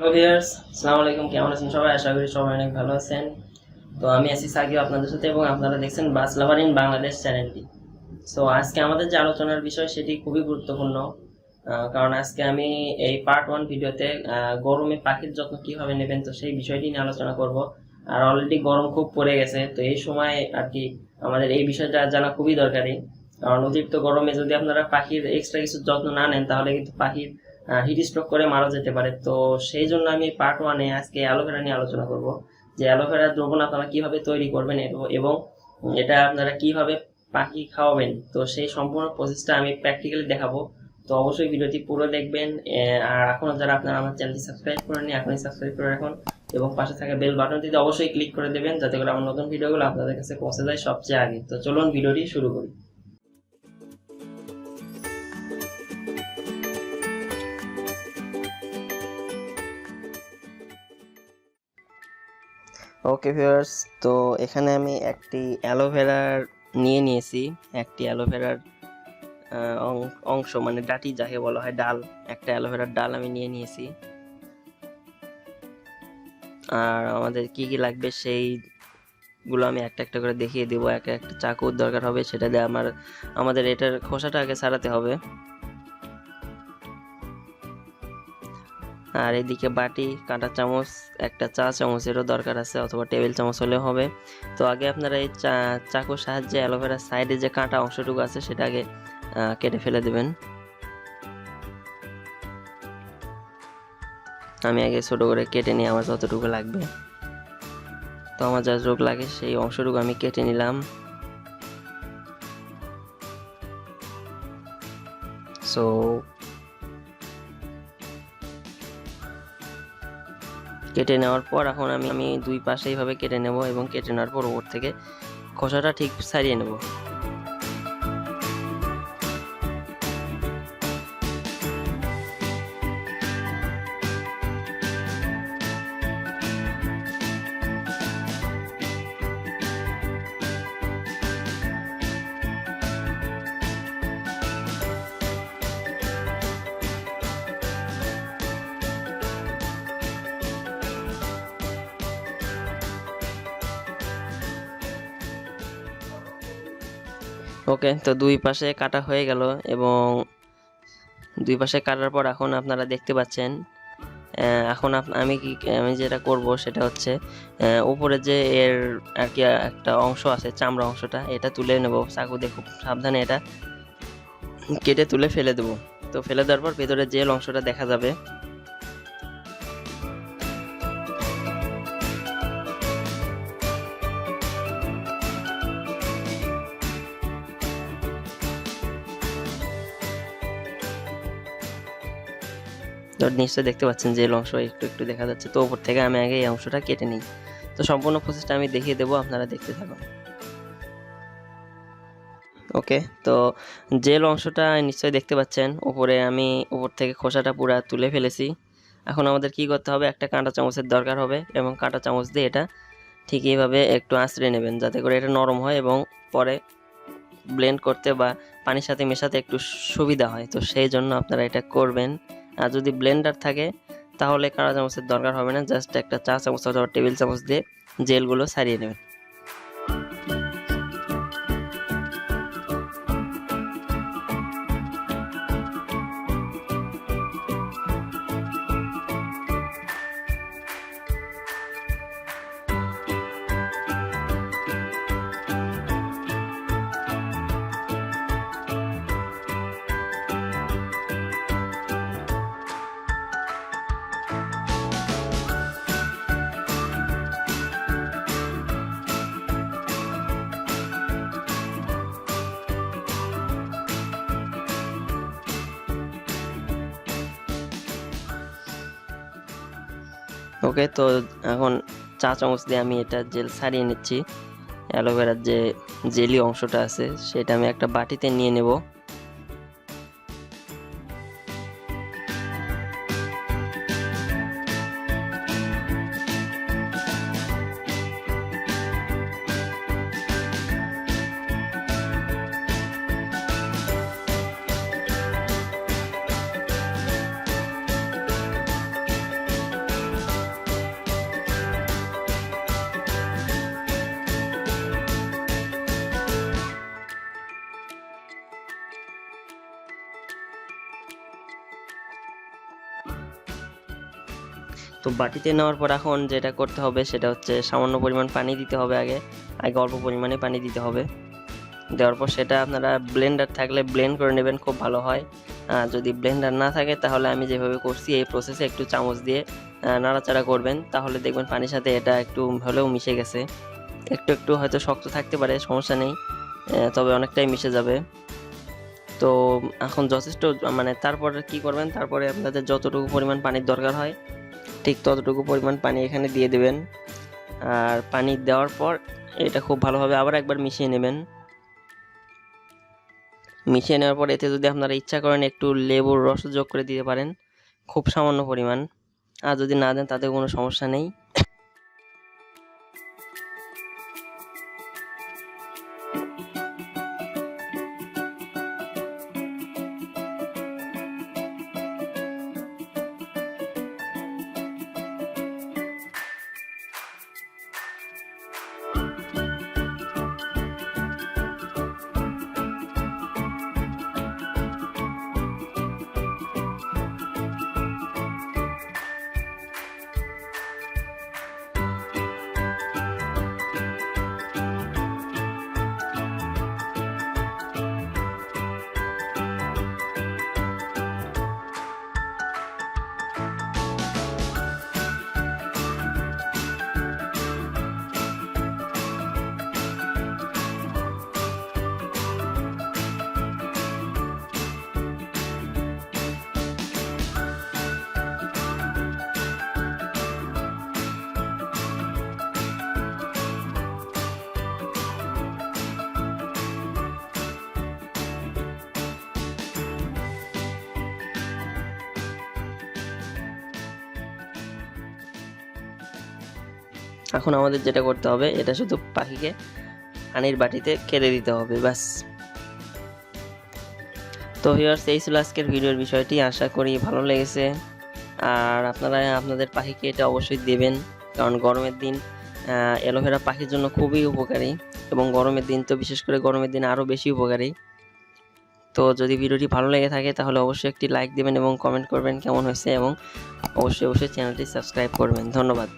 Hello viewers আসসালামু আলাইকুম কেমন আছেন সবাই? আশা করি সবাই অনেক ভালো আছেন। তো আমি আছি সাকিব আপনাদের সাথে এবং আপনারা দেখছেন বাস লাভার ইন বাংলাদেশ চ্যানেলটি সো আজকে আমাদের যে আলোচনার বিষয় সেটি খুবই গুরুত্বপূর্ণ কারণ আজকে আমি এই পার্ট ওয়ান ভিডিওতে গরমে পাখির যত্ন কীভাবে নেবেন তো সেই বিষয়টি নিয়ে আলোচনা করব। আর অলরেডি গরম খুব পড়ে গেছে, তো এই সময় আর কি আমাদের এই বিষয়টা জানা খুবই দরকারি। কারণ অতিরিক্ত গরমে যদি আপনারা পাখির এক্সট্রা কিছু যত্ন না নেন, তাহলে কিন্তু পাখির হিট স্ট্রোক করে মারা যেতে পারে। তো সেই জন্য আমি পার্ট ওয়ানে আজকে অ্যালোভেরা নিয়ে আলোচনা করব। যে অ্যালোভেরা দ্রবণ আপনারা কীভাবে তৈরি করবেন এবং- এটা আপনারা কীভাবে পাখি খাওয়াবেন? তো সেই সম্পূর্ণ প্রসেসটা আমি প্র্যাকটিক্যালি দেখাবো। তো অবশ্যই ভিডিওটি পুরো দেখবেন। আর এখনও যারা আপনারা আমার চ্যানেলটি সাবস্ক্রাইব করেনি এখনই সাবস্ক্রাইব করে রাখুন এবং পাশে থাকা বেল বাটনটিতে অবশ্যই ক্লিক করে দেবেন, যাতে করে আমার নতুন ভিডিওগুলো আপনাদের কাছে পৌঁছে যায় সবচেয়ে আগে। তো চলুন ভিডিওটি শুরু করি। ওকে ভিউয়ার্স তো এখানে আমি একটি অ্যালোভেরার নিয়ে নিয়েছি। একটি অ্যালোভেরার অংশ মানে ডাটি যাকে বলা হয় ডাল, একটা অ্যালোভেরার ডাল আমি নিয়ে নিয়েছি। আর আমাদের কি কি লাগবে সেইগুলো আমি একটা একটা করে দেখিয়ে দেবো। একটা একটা চাকুর দরকার হবে, সেটা দিয়ে আমার, আমাদের এটার খোসাটা আগে ছাড়াতে হবে। আর এদিকে বাটি, কাঁটা চামচ, একটা চা চামচেরও দরকার আছে অথবা টেবিল চামচ হলেও হবে। তো আগে আপনারা এই চাকুর সাহায্যে অ্যালোভেরার সাইডে যে কাঁটা অংশটুকু আছে সেটা আগে কেটে ফেলে দেবেন। আমি আগে ছোটো করে কেটে নিই, আমার যতটুকু লাগবে। তো আমার যা রোগ লাগে সেই অংশটুকু আমি কেটে নিলাম। সো কেটে নেওয়ার পর এখন আমি আমি দুই পাশে এইভাবে কেটে নেব এবং কেটে নেওয়ার পর ওপর থেকে খোসাটা ঠিক সারিয়ে নেব। ওকে, তো দুই পাশে কাটা হয়ে গেল এবং দুই পাশে কাটার পর এখন আপনারা দেখতে পাচ্ছেন এখন আমি কি, আমি যেটা করব সেটা হচ্ছে উপরে যে এর আর কি একটা অংশ আছে, চামড়া অংশটা, এটা তুলে নেব। চাকু দিয়ে খুব সাবধানে এটা কেটে তুলে ফেলে দেবো। তো ফেলে দেওয়ার পর ভেতরে জেল অংশটা দেখা যাবে। তো নিশ্চয়ই দেখতে পাচ্ছেন যে অংশ একটু একটু দেখা যাচ্ছে। তো উপর থেকে আমি আগে এই অংশটা কেটে নিই। তো সম্পূর্ণ প্রসেসটা আমি দেখিয়ে দেবো, আপনারা দেখতে থাকুন। ওকে তো জেল অংশটা নিশ্চয়ই দেখতে পাচ্ছেন, উপরে আমি উপর থেকে খোসাটা পুরো তুলে ফেলেছি। এখন আমাদের কি করতে হবে? একটা কাঁটা চামচের দরকার হবে এবং কাঁটা চামচ দিয়ে এটা ঠিক এইভাবে একটু আঁচড়ে নেবেন, যাতে করে এটা নরম হয় এবং পরে ব্লেন্ড করতে বা পানির সাথে মেশাতে একটু সুবিধা হয়। তো সেই জন্য আপনারা এটা করবেন। আর যদি ব্লেন্ডার থাকে, তাহলে কাঁটা চামচের দরকার হবে না জাস্ট একটা চা চামচ অথবা টেবিল চামচ দিয়ে জেলগুলো সারিয়ে নেবেন। ওকে, তো এখন চা চামচ দিয়ে আমি এটা জেল সারিয়ে নিচ্ছি। অ্যালোভেরার যে জেলি অংশটা আছে, সেটা আমি একটা বাটিতে নিয়ে নেব। তো বাটিতে নেওয়ার পর এখন যেটা করতে হবে সেটা হচ্ছে সামান্য পরিমাণ পানি দিতে হবে আগে আগে অল্প পরিমাণে পানি দিতে হবে। দেওয়ার পর সেটা আপনারা ব্লেন্ডার থাকলে ব্লেন্ড করে নেবেন, খুব ভালো হয়। যদি ব্লেন্ডার না থাকে তাহলে আমি যেভাবে করছি এই প্রসেসে একটু চামচ দিয়ে নাড়াচাড়া করবেন, তাহলে দেখবেন পানির সাথে এটা একটু হলেও মিশে গেছে। একটু একটু হয়তো শক্ত থাকতে পারে, সমস্যা নেই তবে অনেকটাই মিশে যাবে। তো এখন যথেষ্ট মানে তারপরে কি করবেন, তারপরে আপনাদের যতটুকু পরিমাণ পানির দরকার হয় ঠিক ততটুকু পরিমাণ পানি এখানে দিয়ে দেবেন। আর পানি দেওয়ার পর এটা খুব ভালোভাবে আবার একবার মিশিয়ে নেবেন। মিশিয়ে নেওয়ার পর এতে যদি আপনারা ইচ্ছা করেন একটু লেবুর রস যোগ করে দিতে পারেন, খুব সামান্য পরিমাণ। আর যদি না দেন তাতে কোনো সমস্যা নেই। এখন আমাদের যেটা করতে হবে, এটা শুধু পাখিকে পানির বাটিতে কেঁদে দিতে হবে, ব্যাস। তো ভিউয়ার্স এই ছিল আজকের ভিডিওর বিষয়টি। আশা করি ভালো লেগেছে। আর আপনারা, আপনাদের পাখিকে এটা অবশ্যই দেবেন, কারণ গরমের দিন অ্যালোভেরা পাখির জন্য খুবই উপকারী এবং গরমের দিন তো বিশেষ করে গরমের দিন আরও বেশি উপকারী। তো যদি ভিডিওটি ভালো লেগে থাকে, তাহলে অবশ্যই একটি লাইক দেবেন এবং কমেন্ট করবেন কেমন হয়েছে এবং অবশ্যই অবশ্যই চ্যানেলটি সাবস্ক্রাইব করবেন। ধন্যবাদ।